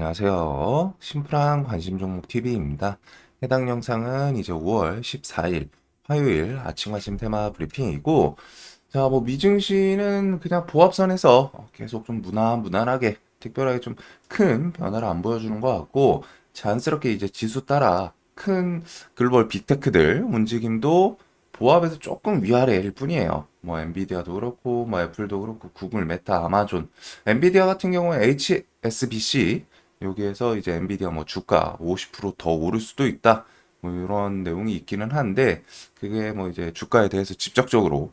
안녕하세요. 심플한 관심 종목 TV입니다. 해당 영상은 이제 5월 14일 화요일 아침 관심 테마 브리핑이고, 자, 뭐 미증시는 그냥 보합선에서 계속 좀 무난, 무난하게, 특별하게 좀 큰 변화를 안 보여주는 것 같고, 자연스럽게 이제 지수 따라 큰 글로벌 빅테크들 움직임도 보합에서 조금 위아래일 뿐이에요. 뭐 엔비디아도 그렇고, 뭐 애플도 그렇고, 구글, 메타, 아마존. 엔비디아 같은 경우는 HSBC 여기에서 이제 엔비디아 뭐 주가 50%더 오를 수도 있다. 뭐 이런 내용이 있기는 한데 그게 뭐 이제 주가에 대해서 직접적으로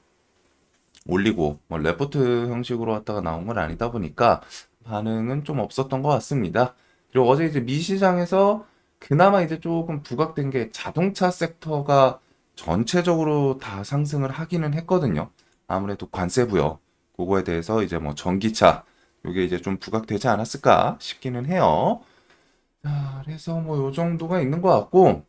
올리고 뭐 레포트 형식으로 왔다가 나온 건 아니다 보니까 반응은 좀 없었던 것 같습니다. 그리고 어제 이제 미 시장에서 그나마 이제 조금 부각된 게 자동차 섹터가 전체적으로 다 상승을 하기는 했거든요. 아무래도 관세 부여 그거에 대해서 이제 뭐 전기차 요게 이제 좀 부각되지 않았을까 싶기는 해요. 자, 그래서 뭐 요 정도가 있는 것 같고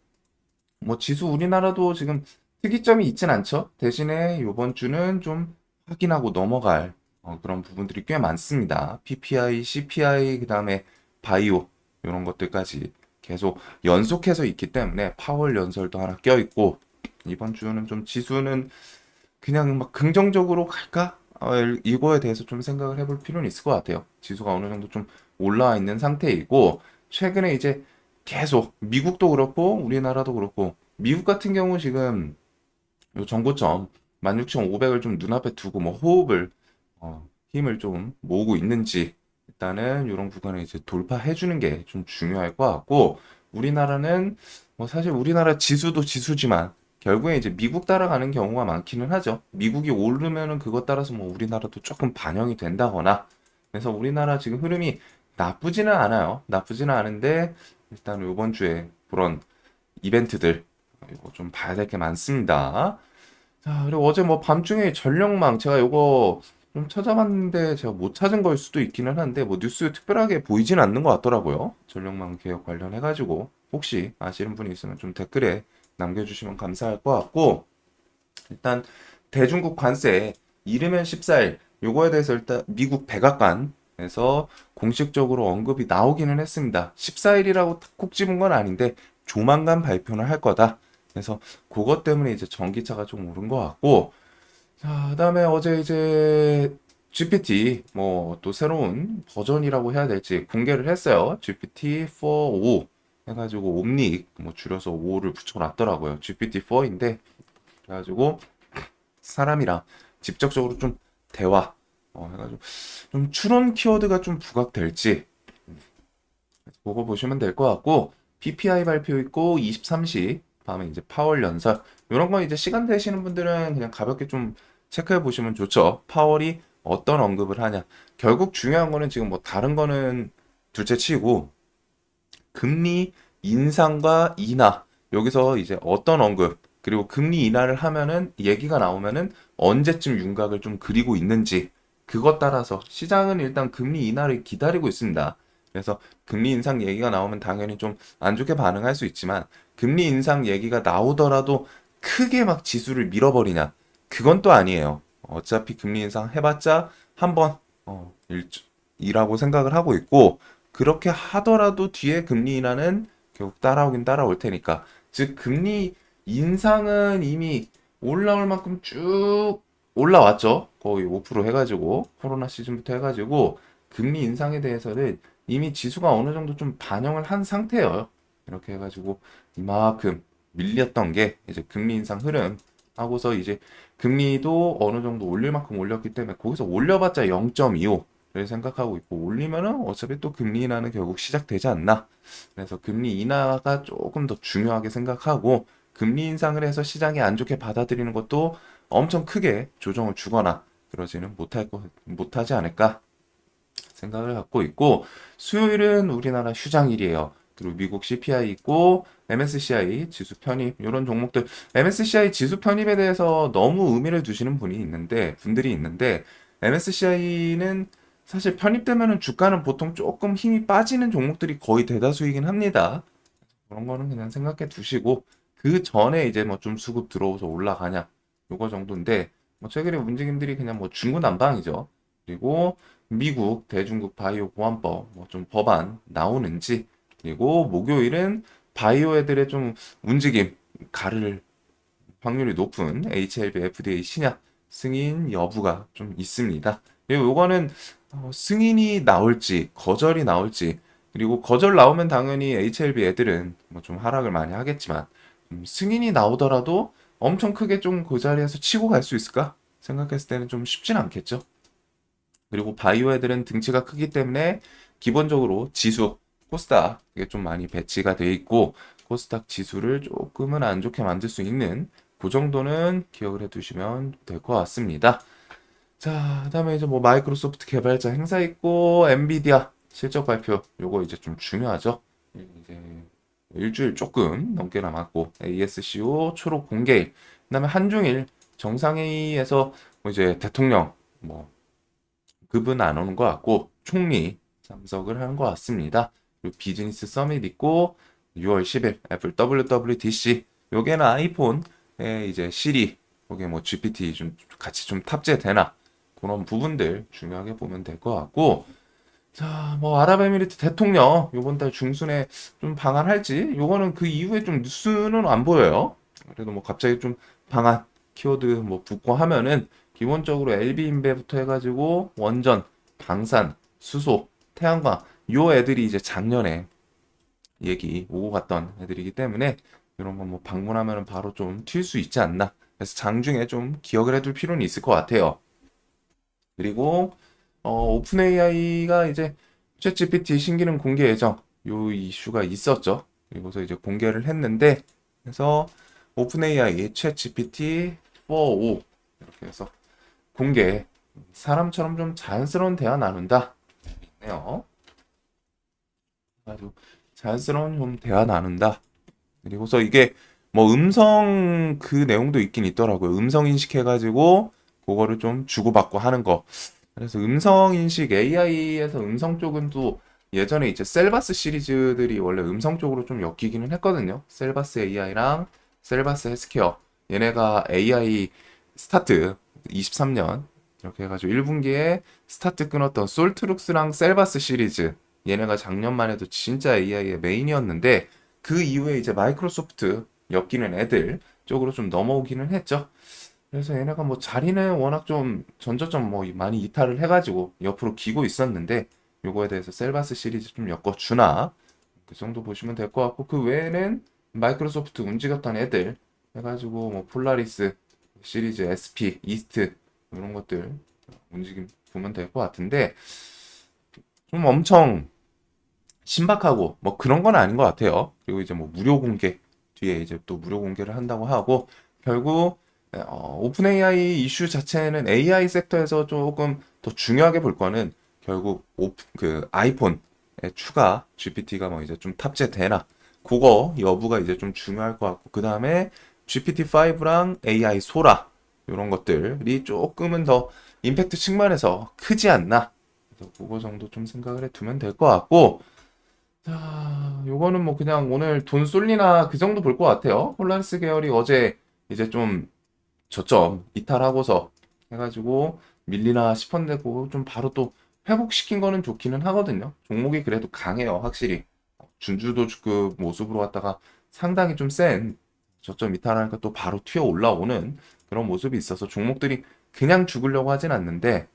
뭐 지수 우리나라도 지금 특이점이 있진 않죠. 대신에 요번 주는 좀 확인하고 넘어갈 어, 그런 부분들이 꽤 많습니다. PPI, CPI, 그 다음에 바이오 이런 것들까지 계속 연속해서 있기 때문에 파월 연설도 하나 껴있고 이번 주는 좀 지수는 그냥 막 긍정적으로 갈까? 어, 이거에 대해서 좀 생각을 해볼 필요는 있을 것 같아요. 지수가 어느 정도 좀 올라와 있는 상태이고 최근에 이제 계속 미국도 그렇고 우리나라도 그렇고 미국 같은 경우 지금 요 정고점 16,500을 좀 눈앞에 두고 뭐 호흡을 어, 힘을 좀 모으고 있는지 일단은 이런 구간을 이제 돌파해 주는 게 좀 중요할 것 같고 우리나라는 뭐 사실 우리나라 지수도 지수지만 결국에 이제 미국 따라가는 경우가 많기는 하죠. 미국이 오르면은 그것 따라서 뭐 우리나라도 조금 반영이 된다거나 그래서 우리나라 지금 흐름이 나쁘지는 않아요. 나쁘지는 않은데 일단 이번 주에 그런 이벤트들 이거 좀 봐야 될 게 많습니다. 자, 그리고 어제 뭐 밤중에 전력망 제가 이거 좀 찾아봤는데 제가 못 찾은 걸 수도 있기는 한데 뭐 뉴스 특별하게 보이진 않는 것 같더라고요. 전력망 개혁 관련해 가지고 혹시 아시는 분이 있으면 좀 댓글에 남겨주시면 감사할 것 같고 일단 대중국 관세 이르면 14일 요거에 대해서 일단 미국 백악관에서 공식적으로 언급이 나오기는 했습니다. 14일이라고 콕 집은 건 아닌데 조만간 발표를 할 거다. 그래서 그것 때문에 이제 전기차가 좀 오른 것 같고 자, 그다음에 어제 이제 GPT 뭐 또 새로운 버전이라고 해야 될지 공개를 했어요. GPT-4o 해가지고 옴닉 뭐 줄여서 5를 붙여놨더라고요. GPT-4인데 그래가지고 사람이랑 직접적으로 좀 대화 어, 해가지고 좀 추론 키워드가 좀 부각될지 그거 보시면 될 것 같고 PPI 발표 있고 23시 밤에 이제 파월 연설 이런 거 이제 시간 되시는 분들은 그냥 가볍게 좀 체크해 보시면 좋죠. 파월이 어떤 언급을 하냐. 결국 중요한 거는 지금 뭐 다른 거는 둘째 치고 금리 인상과 인하 여기서 이제 어떤 언급 그리고 금리 인하를 하면은 얘기가 나오면은 언제쯤 윤곽을 좀 그리고 있는지 그것 따라서 시장은 일단 금리 인하를 기다리고 있습니다. 그래서 금리 인상 얘기가 나오면 당연히 좀 안 좋게 반응할 수 있지만 금리 인상 얘기가 나오더라도 크게 막 지수를 밀어버리냐 그건 또 아니에요. 어차피 금리 인상 해봤자 한번 어, 일, 이라고 생각을 하고 있고 그렇게 하더라도 뒤에 금리 인하는 결국 따라오긴 따라올 테니까. 즉, 금리 인상은 이미 올라올 만큼 쭉 올라왔죠. 거의 5% 해가지고, 코로나 시즌부터 해가지고, 금리 인상에 대해서는 이미 지수가 어느 정도 좀 반영을 한 상태예요. 이렇게 해가지고, 이만큼 밀렸던 게 이제 금리 인상 흐름 하고서 이제 금리도 어느 정도 올릴 만큼 올렸기 때문에 거기서 올려봤자 0.25 생각하고 있고 올리면은 어차피 또 금리 인하는 결국 시작되지 않나. 그래서 금리 인하가 조금 더 중요하게 생각하고 금리 인상을 해서 시장이 안 좋게 받아들이는 것도 엄청 크게 조정을 주거나 그러지는 못할 거 못하지 않을까 생각을 갖고 있고 수요일은 우리나라 휴장일이에요. 그리고 미국 CPI 있고 MSCI 지수 편입 이런 종목들 MSCI 지수 편입에 대해서 너무 의미를 두시는 분이 있는데 분들이 있는데 MSCI는 사실 편입되면은 주가는 보통 조금 힘이 빠지는 종목들이 거의 대다수이긴 합니다. 그런 거는 그냥 생각해 두시고 그 전에 이제 뭐 좀 수급 들어오서 올라가냐 요거 정도인데 뭐 최근에 움직임들이 그냥 뭐 중구난방이죠. 그리고 미국 대중국 바이오 보안법 뭐 좀 법안 나오는지 그리고 목요일은 바이오 애들의 좀 움직임 가를 확률이 높은 HLB FDA 신약 승인 여부가 좀 있습니다. 그리고 요거는 어, 승인이 나올지 거절이 나올지 그리고 거절 나오면 당연히 HLB 애들은 뭐 좀 하락을 많이 하겠지만 음, 승인이 나오더라도 엄청 크게 좀 그 자리에서 치고 갈 수 있을까 생각했을 때는 좀 쉽진 않겠죠. 그리고 바이오 애들은 등치가 크기 때문에 기본적으로 지수 코스닥 이게 좀 많이 배치가 돼 있고 코스닥 지수를 조금은 안 좋게 만들 수 있는 그 정도는 기억을 해 두시면 될 것 같습니다. 자, 그다음에 이제 뭐 마이크로소프트 개발자 행사 있고 엔비디아 실적 발표 요거 이제 좀 중요하죠. 이제 일주일 조금 넘게 남았고 ASCO 초록 공개일 그다음에 한중일 정상회의에서 뭐 이제 대통령 뭐 그분 안 오는 것 같고 총리 참석을 하는 것 같습니다. 그리고 비즈니스 서밋 있고 6월 10일 애플 WWDC 요게는 아이폰에 이제 시리 거기에 뭐 GPT 좀 같이 좀 탑재되나 그런 부분들 중요하게 보면 될 것 같고 자, 뭐 아랍에미리트 대통령 요번 달 중순에 좀 방한할지 요거는 그 이후에 좀 뉴스는 안 보여요. 그래도 뭐 갑자기 좀 방한 키워드 뭐 붙고 하면은 기본적으로 LB인베부터 해가지고 원전, 방산, 수소, 태양광 요 애들이 이제 작년에 얘기 오고 갔던 애들이기 때문에 이런 거 뭐 방문하면은 바로 좀 튈 수 있지 않나. 그래서 장중에 좀 기억을 해둘 필요는 있을 것 같아요. 그리고 어, 오픈 AI가 이제 챗GPT 신기능 공개 예정 요 이슈가 있었죠. 그리고서 이제 공개를 했는데 그래서 오픈 AI 챗GPT 4.5 이렇게 해서 공개 사람처럼 좀 자연스러운 대화 나눈다 있네요. 아주 자연스러운 좀 대화 나눈다. 그리고서 이게 뭐 음성 그 내용도 있긴 있더라고요. 음성 인식해가지고 그거를 좀 주고받고 하는 거. 그래서 음성 인식 AI에서 음성 쪽은 또 예전에 이제 셀바스 시리즈들이 원래 음성 쪽으로 좀 엮이기는 했거든요. 셀바스 AI랑 셀바스 헬스케어 얘네가 AI 스타트 23년 이렇게 해가지고 1분기에 스타트 끊었던 솔트룩스랑 셀바스 시리즈 얘네가 작년만 해도 진짜 AI의 메인이었는데 그 이후에 이제 마이크로소프트 엮이는 애들 쪽으로 좀 넘어오기는 했죠. 그래서 얘네가 뭐 자리는 워낙 좀 전저점 뭐 많이 이탈을 해가지고 옆으로 기고 있었는데 요거에 대해서 셀바스 시리즈 좀 엮어주나 그 정도 보시면 될 것 같고 그 외에는 마이크로소프트 움직였던 애들 해가지고 뭐 폴라리스 시리즈 SP 이스트 이런 것들 움직임 보면 될 것 같은데 좀 엄청 신박하고 뭐 그런 건 아닌 것 같아요. 그리고 이제 뭐 무료 공개 뒤에 이제 또 무료 공개를 한다고 하고 결국 어, 오픈 AI 이슈 자체는 AI 섹터에서 조금 더 중요하게 볼 거는 결국 오프, 그 아이폰에 추가 GPT가 뭐 이제 좀 탑재되나 그거 여부가 이제 좀 중요할 것 같고 그 다음에 GPT-5랑 AI 소라 이런 것들이 조금은 더 임팩트 측면에서 크지 않나. 그래서 그거 정도 좀 생각을 해두면 될 것 같고 자 요거는 뭐 그냥 오늘 돈 쏠리나 그 정도 볼 것 같아요. 폴라리스 계열이 어제 이제 좀 저점 이탈하고서 해가지고 밀리나 싶었는데 좀 바로 또 회복시킨 거는 좋기는 하거든요. 종목이 그래도 강해요, 확실히. 준주도 그 모습으로 왔다가 상당히 좀 센 저점 이탈하니까 또 바로 튀어 올라오는 그런 모습이 있어서 종목들이 그냥 죽으려고 하진 않는데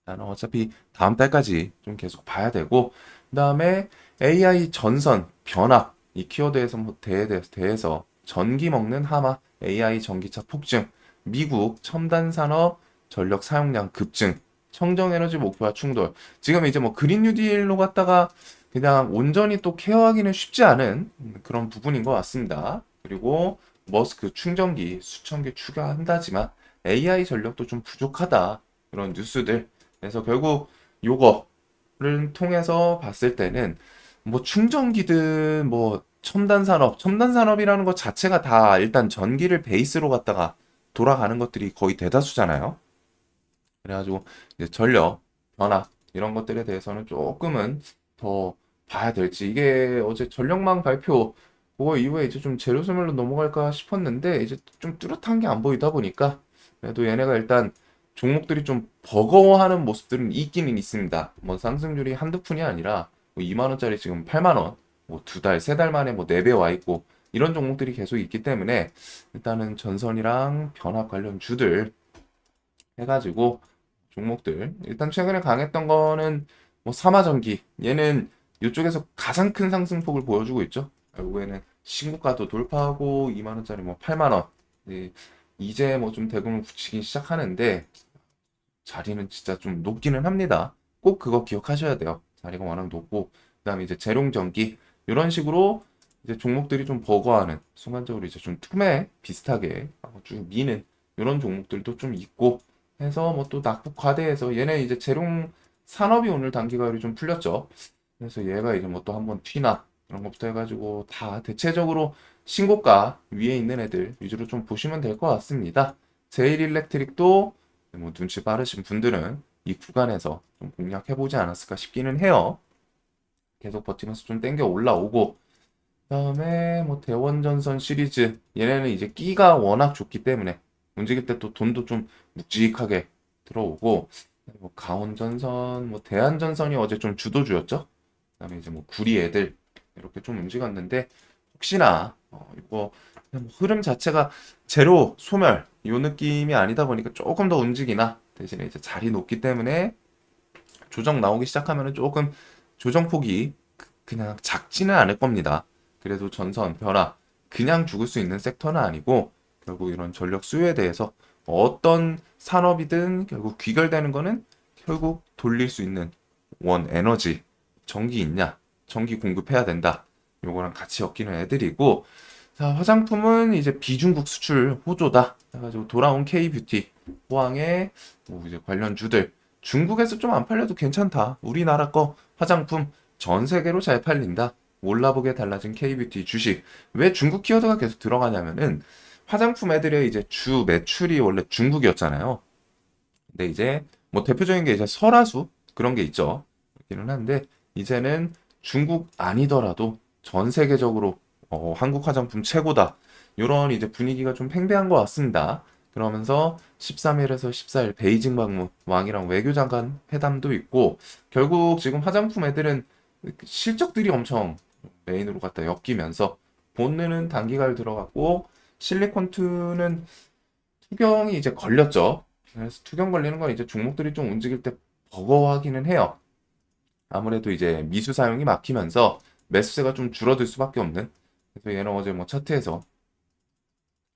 일단은 어차피 다음 달까지 좀 계속 봐야 되고 그 다음에 AI 전선 변압 이 키워드에서 뭐 대에 대해서 전기 먹는 하마 AI 전기차 폭증, 미국 첨단 산업 전력 사용량 급증, 청정 에너지 목표와 충돌. 지금 이제 뭐 그린 뉴딜로 갔다가 그냥 온전히 또 케어하기는 쉽지 않은 그런 부분인 것 같습니다. 그리고 머스크 충전기 수천 개 추가한다지만 AI 전력도 좀 부족하다. 그런 뉴스들. 그래서 결국 요거를 통해서 봤을 때는 뭐 충전기든 뭐 첨단 산업, 첨단 산업이라는 것 자체가 다 일단 전기를 베이스로 갖다가 돌아가는 것들이 거의 대다수잖아요. 그래가지고 이제 전력, 변화 이런 것들에 대해서는 조금은 더 봐야 될지 이게 어제 전력망 발표 그거 이후에 이제 좀 제로스멜로 넘어갈까 싶었는데 이제 좀 뚜렷한 게 안 보이다 보니까 그래도 얘네가 일단 종목들이 좀 버거워하는 모습들은 있기는 있습니다. 뭐 상승률이 한두 푼이 아니라 뭐 2만 원짜리 지금 8만 원, 뭐 두 달, 세 달 만에 뭐 4배 와 있고 이런 종목들이 계속 있기 때문에 일단은 전선이랑 변압 관련 주들 해가지고 종목들 일단 최근에 강했던 거는 뭐 삼화전기 얘는 이쪽에서 가장 큰 상승폭을 보여주고 있죠. 결국에는 신고가도 돌파하고 2만 원짜리 뭐 8만 원 네, 이제 뭐 좀 대금을 붙이기 시작하는데 자리는 진짜 좀 높기는 합니다. 꼭 그거 기억하셔야 돼요. 자리가 워낙 높고 그다음에 이제 재룡전기 이런 식으로 이제 종목들이 좀 버거워하는 순간적으로 이제 좀 틈에 비슷하게 쭉 미는 이런 종목들도 좀 있고 해서 뭐 또 낙폭 과대해서 얘네 이제 재룡 산업이 오늘 단기가율이 좀 풀렸죠. 그래서 얘가 이제 뭐 또 한번 튀나 이런 것부터 해가지고 다 대체적으로 신고가 위에 있는 애들 위주로 좀 보시면 될 것 같습니다. 제일 일렉트릭도 뭐 눈치 빠르신 분들은 이 구간에서 좀 공략해보지 않았을까 싶기는 해요. 계속 버티면서 좀 땡겨 올라오고 그다음에 뭐 대원전선 시리즈 얘네는 이제 끼가 워낙 좋기 때문에 움직일 때 또 돈도 좀 묵직하게 들어오고 뭐 강원전선, 뭐 대한전선이 어제 좀 주도주였죠. 그다음에 이제 뭐 구리 애들 이렇게 좀 움직였는데 혹시나 어, 이거 뭐 흐름 자체가 제로 소멸 이 느낌이 아니다 보니까 조금 더 움직이나 대신에 이제 자리 높기 때문에 조정 나오기 시작하면은 조금 조정폭이 그- 그냥 작지는 않을 겁니다. 그래도 전선 변화 그냥 죽을 수 있는 섹터는 아니고 결국 이런 전력 수요에 대해서 어떤 산업이든 결국 귀결되는 거는 결국 돌릴 수 있는 원 에너지 전기 있냐 전기 공급해야 된다 요거랑 같이 엮이는 애들이고 자 화장품은 이제 비중국 수출 호조다 해가지고 돌아온 K뷰티 호황의 뭐 이제 관련 주들 중국에서 좀 안 팔려도 괜찮다 우리나라 거 화장품 전 세계로 잘 팔린다 몰라보게 달라진 K뷰티 주식 왜 중국 키워드가 계속 들어가냐면은 화장품 애들의 이제 주 매출이 원래 중국이었잖아요. 근데 이제 뭐 대표적인 게 이제 설화수 그런 게 있죠. 그렇기는 한데 이제는 중국 아니더라도 전 세계적으로 어, 한국 화장품 최고다. 이런 이제 분위기가 좀 팽배한 것 같습니다. 그러면서 13일에서 14일 베이징 방문 왕이랑 외교장관 회담도 있고 결국 지금 화장품 애들은 실적들이 엄청 메인으로 갖다 엮이면서 본능은 단기갈 들어갔고 실리콘2는 투경이 이제 걸렸죠. 그래서 투경 걸리는 건 이제 종목들이 좀 움직일 때 버거워하기는 해요. 아무래도 이제 미수 사용이 막히면서 매수세가 좀 줄어들 수밖에 없는. 그래서 얘는 어제 뭐 차트에서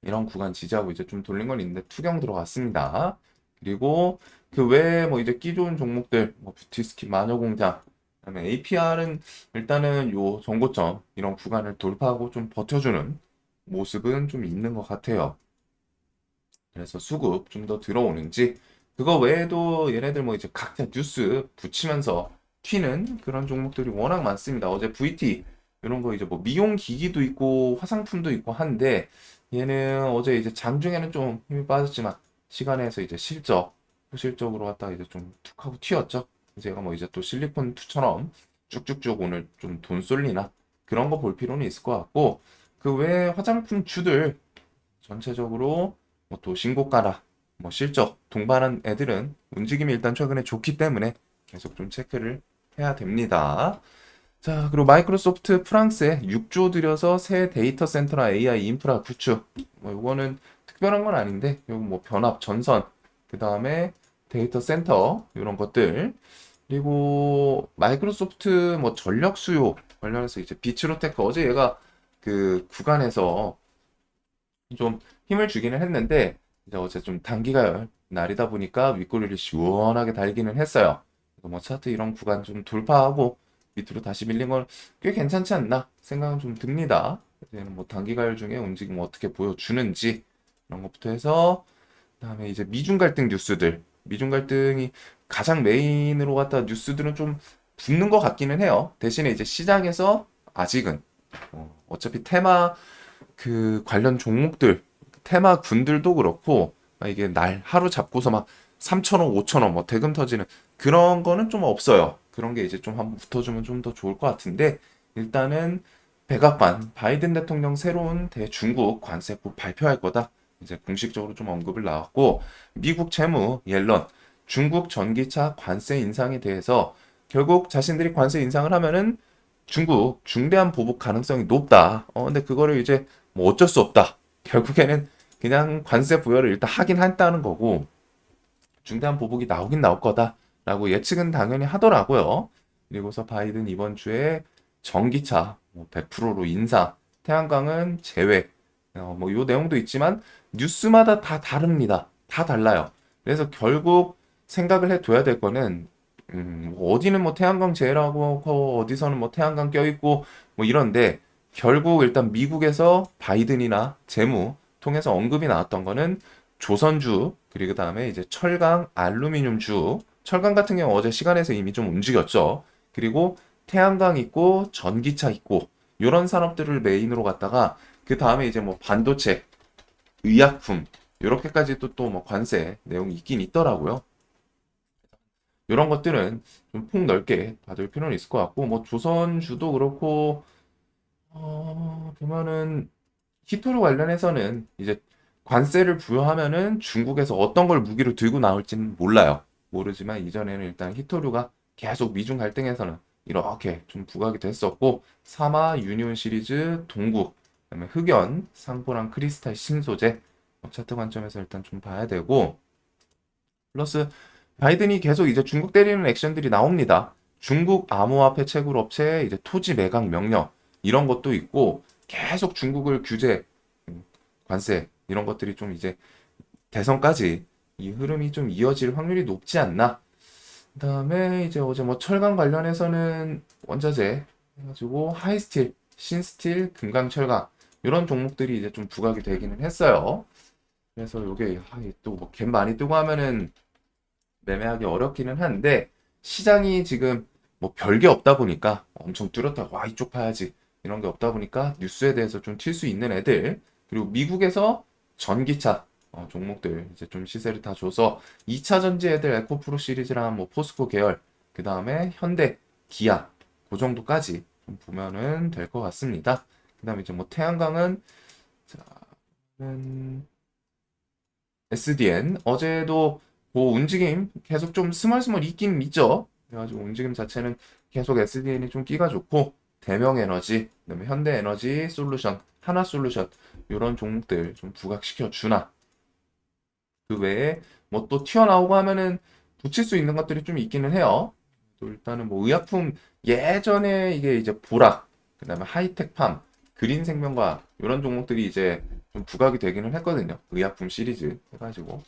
이런 구간 지지하고 이제 좀 돌린 건 있는데 투경 들어갔습니다. 그리고 그 외에 뭐 이제 끼 좋은 종목들, 뭐 뷰티스킨, 마녀공장, 그다음에 APR은 일단은 요 정고점 이런 구간을 돌파하고 좀 버텨주는 모습은 좀 있는 것 같아요. 그래서 수급 좀 더 들어오는지 그거 외에도 얘네들 뭐 이제 각자 뉴스 붙이면서 튀는 그런 종목들이 워낙 많습니다. 어제 VT 이런 거 이제 뭐 미용 기기도 있고 화장품도 있고 한데 얘는 어제 이제 장중에는 좀 힘이 빠졌지만 시간에서 이제 실적 실적으로 갔다가 이제 좀 툭 하고 튀었죠. 제가 뭐 이제 또 실리콘 2처럼 쭉쭉쭉 오늘 좀 돈 쏠리나 그런 거 볼 필요는 있을 것 같고 그 외에 화장품 주들 전체적으로 뭐 또 신고가나 뭐 실적 동반한 애들은 움직임이 일단 최근에 좋기 때문에 계속 좀 체크를 해야 됩니다. 자, 그리고 마이크로소프트 프랑스에 6조 들여서 새 데이터 센터나 AI 인프라 구축. 뭐 이거는 특별한 건 아닌데, 요거 뭐 변압 전선, 그 다음에 데이터 센터 이런 것들. 그리고 마이크로소프트 뭐 전력 수요 관련해서 이제 비츠로테크 어제 얘가 그 구간에서 좀 힘을 주기는 했는데 이제 어제 좀 단기가 날이다 보니까 윗꼬리를 시원하게 달기는 했어요. 뭐 차트 이런 구간 좀 돌파하고 밑으로 다시 밀린 건 꽤 괜찮지 않나 생각은 좀 듭니다. 이제는 뭐 단기가율 중에 움직임 어떻게 보여주는지 이런 것부터 해서 그다음에 이제 미중 갈등 뉴스들 미중 갈등이 가장 메인으로 갖다 뉴스들은 좀 붙는 것 같기는 해요. 대신에 이제 시장에서 아직은 어, 어차피 테마 그 관련 종목들 테마 군들도 그렇고 막 이게 날 하루 잡고서 막 3천원, 5천원 뭐 대금 터지는 그런 거는 좀 없어요. 그런 게 이제 좀 한번 붙어주면 좀 더 좋을 것 같은데 일단은 백악관 바이든 대통령 새로운 대중국 관세법 발표할 거다 이제 공식적으로 좀 언급을 나왔고 미국 재무 옐런 중국 전기차 관세 인상에 대해서 결국 자신들이 관세 인상을 하면은 중국 중대한 보복 가능성이 높다. 어 근데 그거를 이제 뭐 어쩔 수 없다. 결국에는 그냥 관세 부여를 일단 하긴 한다는 거고 중대한 보복이 나오긴 나올 거다라고 예측은 당연히 하더라고요. 그리고서 바이든 이번 주에 전기차 뭐 100%로 인상, 태양광은 제외. 어, 뭐요 내용도 있지만 뉴스마다 다 다릅니다. 다 달라요. 그래서 결국 생각을 해둬야 될 거는 음, 뭐 어디는 뭐 태양광 제외라고 하고 어디서는 뭐 태양광 껴있고 뭐 이런데 결국 일단 미국에서 바이든이나 재무 통해서 언급이 나왔던 거는 조선주 그리고 그 다음에 이제 철강, 알루미늄주 철강 같은 경우 어제 시간에서 이미 좀 움직였죠. 그리고 태양광 있고 전기차 있고 이런 산업들을 메인으로 갔다가 그 다음에 이제 뭐 반도체, 의약품 이렇게까지 또 또 뭐 관세 내용이 있긴 있더라고요. 이런 것들은 좀 폭넓게 봐줄 필요는 있을 것 같고 뭐 조선주도 그렇고 어, 보면은 히토류 관련해서는 이제 관세를 부여하면은 중국에서 어떤 걸 무기로 들고 나올지는 몰라요. 모르지만 이전에는 일단 히토류가 계속 미중 갈등에서는 이렇게 좀 부각이 됐었고 사마 유니온 시리즈 동국 그다음에 흑연 상보랑 크리스탈 신소재 어, 차트 관점에서 일단 좀 봐야 되고 플러스 바이든이 계속 이제 중국 때리는 액션들이 나옵니다. 중국 암호화폐 채굴 업체 이제 토지 매각 명령 이런 것도 있고 계속 중국을 규제 음, 관세 이런 것들이 좀 이제 대선까지 이 흐름이 좀 이어질 확률이 높지 않나. 그다음에 이제 어제 뭐 철강 관련해서는 원자재 해가지고 하이스틸, 신스틸, 금강철강 이런 종목들이 이제 좀 부각이 되기는 했어요. 그래서 요게 또뭐갭 많이 뜨고 하면은 매매하기 어렵기는 한데 시장이 지금 뭐 별게 없다 보니까 엄청 뚜렷하고 와 이쪽 봐야지 이런 게 없다 보니까 뉴스에 대해서 좀 튈 수 있는 애들 그리고 미국에서 전기차 어, 종목들 이제 좀 시세를 다 줘서 2차 전지 애들 에코프로 시리즈랑 뭐 포스코 계열 그 다음에 현대, 기아 그 정도까지 좀 보면은 될 것 같습니다. 그 다음에 이제 뭐 태양광은 자, 음, SDN 어제도 뭐 움직임 계속 좀 스멀스멀 있긴 있죠. 그래가지고 움직임 자체는 계속 SDN이 좀 끼가 좋고 대명에너지, 그다음에 현대에너지 솔루션, 하나솔루션 이런 종목들 좀 부각시켜 주나. 그 외에 뭐 또 튀어나오고 하면은 붙일 수 있는 것들이 좀 있기는 해요. 또 일단은 뭐 의약품 예전에 이게 이제 보락, 그다음에 하이텍팜, 그린생명과 이런 종목들이 이제 좀 부각이 되기는 했거든요. 의약품 시리즈 해가지고.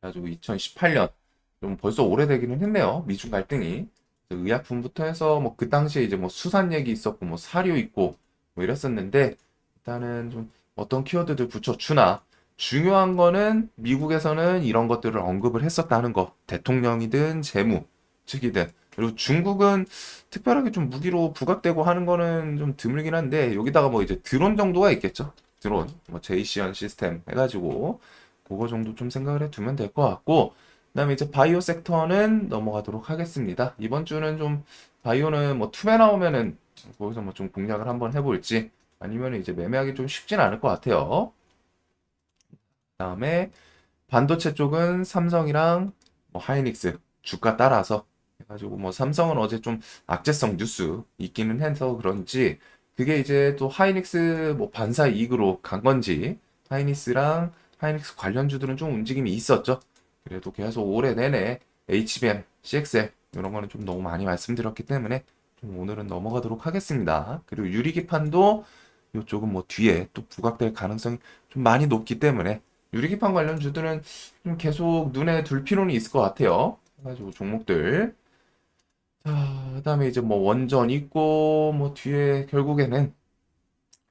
그래가지고 2018년 좀 벌써 오래되기는 했네요. 미중 갈등이. 의약품부터 해서 뭐 그 당시에 이제 뭐 수산 얘기 있었고 뭐 사료 있고 뭐 이랬었는데 일단은 좀 어떤 키워드들 붙여주나. 중요한 거는 미국에서는 이런 것들을 언급을 했었다는 거. 대통령이든 재무 측이든. 그리고 중국은 특별하게 좀 무기로 부각되고 하는 거는 좀 드물긴 한데 여기다가 뭐 이제 드론 정도가 있겠죠? 드론. 뭐 제이시언 시스템 해가지고 그거 정도 좀 생각을 해두면 될 것 같고 그다음에 이제 바이오 섹터는 넘어가도록 하겠습니다. 이번 주는 좀 바이오는 뭐 투매 나오면은 거기서 뭐 좀 공략을 한번 해볼지 아니면 이제 매매하기 좀 쉽진 않을 것 같아요. 그다음에 반도체 쪽은 삼성이랑 뭐 하이닉스 주가 따라서 해가지고 뭐 삼성은 어제 좀 악재성 뉴스 있기는 해서 그런지 그게 이제 또 하이닉스 뭐 반사 이익으로 간 건지 하이닉스랑 하이닉스 관련주들은 좀 움직임이 있었죠. 그래도 계속 올해 내내 HBM, CXL 이런 거는 좀 너무 많이 말씀드렸기 때문에 좀 오늘은 넘어가도록 하겠습니다. 그리고 유리기판도 이쪽은 뭐 뒤에 또 부각될 가능성이 좀 많이 높기 때문에 유리기판 관련주들은 좀 계속 눈에 둘 필요는 있을 것 같아요. 그래가지고 종목들. 자, 그다음에 이제 뭐 원전 있고 뭐 뒤에 결국에는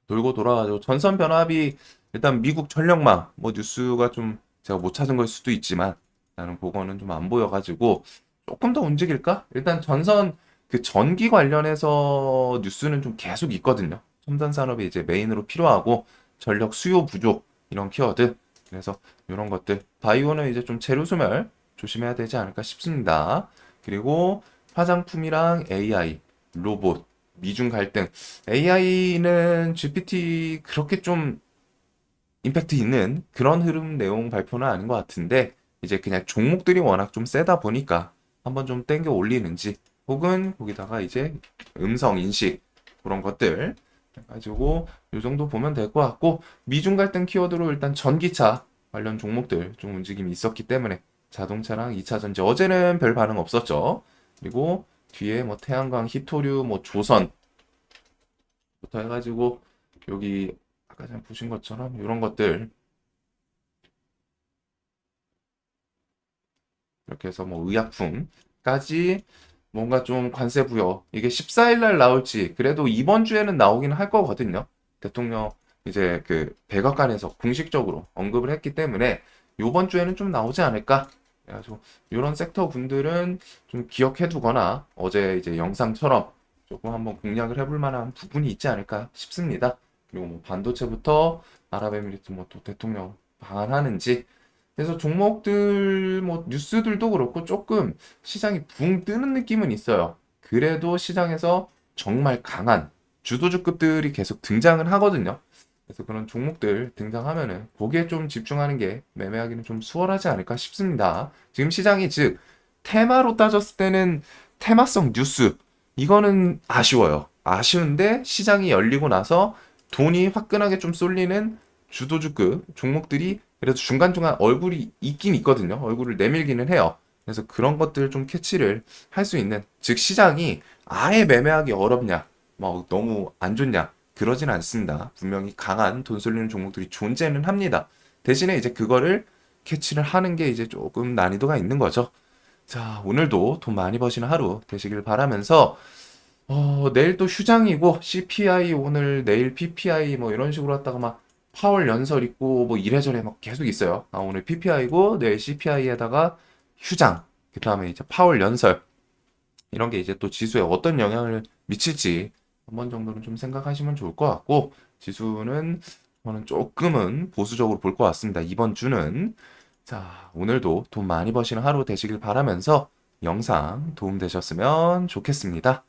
돌고 돌아가지고 전선 변압이 일단 미국 전력망 뭐 뉴스가 좀 제가 못 찾은 걸 수도 있지만 나는 그거는 좀 안 보여가지고 조금 더 움직일까? 일단 전선 그 전기 관련해서 뉴스는 좀 계속 있거든요. 첨단 산업이 이제 메인으로 필요하고 전력 수요 부족 이런 키워드 그래서 이런 것들 바이오는 이제 좀 재료 소멸 조심해야 되지 않을까 싶습니다. 그리고 화장품이랑 AI 로봇 미중 갈등 AI는 GPT 그렇게 좀 임팩트 있는 그런 흐름 내용 발표는 아닌 것 같은데 이제 그냥 종목들이 워낙 좀 세다 보니까 한번 좀 땡겨 올리는지 혹은 거기다가 이제 음성 인식 그런 것들 해가지고 요 정도 보면 될 것 같고 미중 갈등 키워드로 일단 전기차 관련 종목들 좀 움직임이 있었기 때문에 자동차랑 2차 전지 어제는 별 반응 없었죠. 그리고 뒤에 뭐 태양광, 히토류, 뭐 조선 부터 해가지고 여기 아까 전에 보신 것처럼 이런 것들 이렇게 해서 뭐 의약품까지 뭔가 좀 관세 부여 이게 14일 날 나올지 그래도 이번 주에는 나오긴 할 거거든요. 대통령 이제 그 백악관에서 공식적으로 언급을 했기 때문에 이번 주에는 좀 나오지 않을까. 그래가지고 이런 섹터 분들은 좀 기억해 두거나 어제 이제 영상처럼 조금 한번 공략을 해볼 만한 부분이 있지 않을까 싶습니다. 그리고 뭐 반도체부터 아랍에미리트 뭐 또 대통령 방한하는지 그래서 종목들 뭐 뉴스들도 그렇고 조금 시장이 붕 뜨는 느낌은 있어요. 그래도 시장에서 정말 강한 주도주급들이 계속 등장을 하거든요. 그래서 그런 종목들 등장하면은 거기에 좀 집중하는 게 매매하기는 좀 수월하지 않을까 싶습니다. 지금 시장이 즉 테마로 따졌을 때는 테마성 뉴스 이거는 아쉬워요. 아쉬운데 시장이 열리고 나서 돈이 화끈하게 좀 쏠리는 주도주급 종목들이 그래도 중간중간 얼굴이 있긴 있거든요. 얼굴을 내밀기는 해요. 그래서 그런 것들 좀 캐치를 할 수 있는 즉 시장이 아예 매매하기 어렵냐 막 너무 안 좋냐 그러진 않습니다. 분명히 강한 돈 쏠리는 종목들이 존재는 합니다. 대신에 이제 그거를 캐치를 하는 게 이제 조금 난이도가 있는 거죠. 자, 오늘도 돈 많이 버시는 하루 되시길 바라면서 어, 내일 또 휴장이고 CPI 오늘 내일 PPI 뭐 이런 식으로 하다가 막 파월 연설 있고 뭐 이래저래 막 계속 있어요. 아, 오늘 PPI고 내일 CPI에다가 휴장, 그 다음에 이제 파월 연설 이런 게 이제 또 지수에 어떤 영향을 미칠지 한 번 정도는 좀 생각하시면 좋을 것 같고 지수는 저는 조금은 보수적으로 볼 것 같습니다. 이번 주는 자, 오늘도 돈 많이 버시는 하루 되시길 바라면서 영상 도움 되셨으면 좋겠습니다.